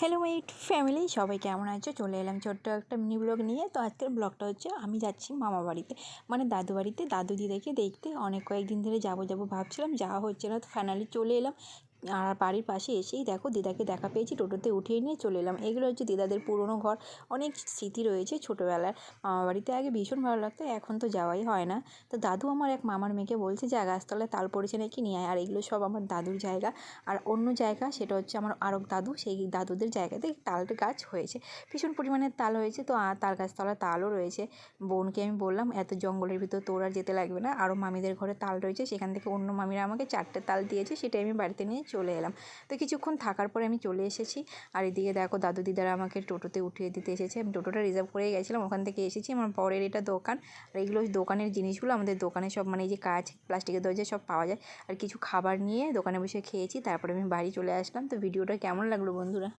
Hello my family সবাই কেমন আছো? চলে এলাম ছোট্ট একটা মিনি ব্লগ নিয়ে। তো আজকের ব্লগটা হচ্ছে, আমি যাচ্ছি মামা বাড়িতে। মানে দাদু বাড়িতে। দাদু দিদাকে দেখতে অনেক কয়েকদিন ধরে যাব যাব ভাবছিলাম, যাওয়া হচ্ছে না। তো ফাইনালি চলে এলাম। আর বাড়ির পাশে এসেই দেখো দিদাকে দেখা পেয়েছি, টোটোতে উঠিয়ে নিয়ে চলে এলাম। এগুলো হচ্ছে দিদাদের পুরনো ঘর। অনেক স্মৃতি রয়েছে ছোটোবেলার। মামা বাড়িতে আগে ভীষণ ভালো লাগতো, এখন তো যাওয়াই হয় না। তো দাদু আমার এক মামার মেয়েকে বলছে যে গাছতলায় তাল পড়েছে নাকি নিয়ে আয়। আর এগুলো সব আমার দাদুর জায়গা। আর অন্য জায়গা, সেটা হচ্ছে আমার আরেক দাদু, সেই দাদুদের জায়গাতে তাল গাছ হয়েছে। ভীষণ পরিমাণে তাল হয়েছে। তো আর তাল গাছতলায় তালও রয়েছে। বোনকে আমি বললাম, এত জঙ্গলের ভিতর তোর আর যেতে লাগবে না। আরও মামিদের ঘরে তাল রয়েছে। সেখান থেকে অন্য মামিরা আমাকে চারটে তাল দিয়েছে, সেটাই আমি বাড়িতে নিয়ে চলে এলাম। তো কিছুক্ষণ থাকার পরে আমি চলে এসেছি। আর এদিকে দেখো দাদু দিদারা আমাকে টোটোতে উঠিয়ে দিতে এসেছে। আমি টোটোটা রিজার্ভ করে গেছিলাম, ওখান থেকে এসেছি। আমার পরের এটা দোকান। আর এইগুলো দোকানের জিনিসগুলো। আমাদের দোকানে সব মানে এই যে কাজ প্লাস্টিকের দরজা সব পাওয়া যায়। আর কিছু খাবার নিয়ে দোকানে বসে খেয়েছি। তারপরে আমি বাড়ি চলে আসলাম। তো ভিডিওটা কেমন লাগল বন্ধুরা?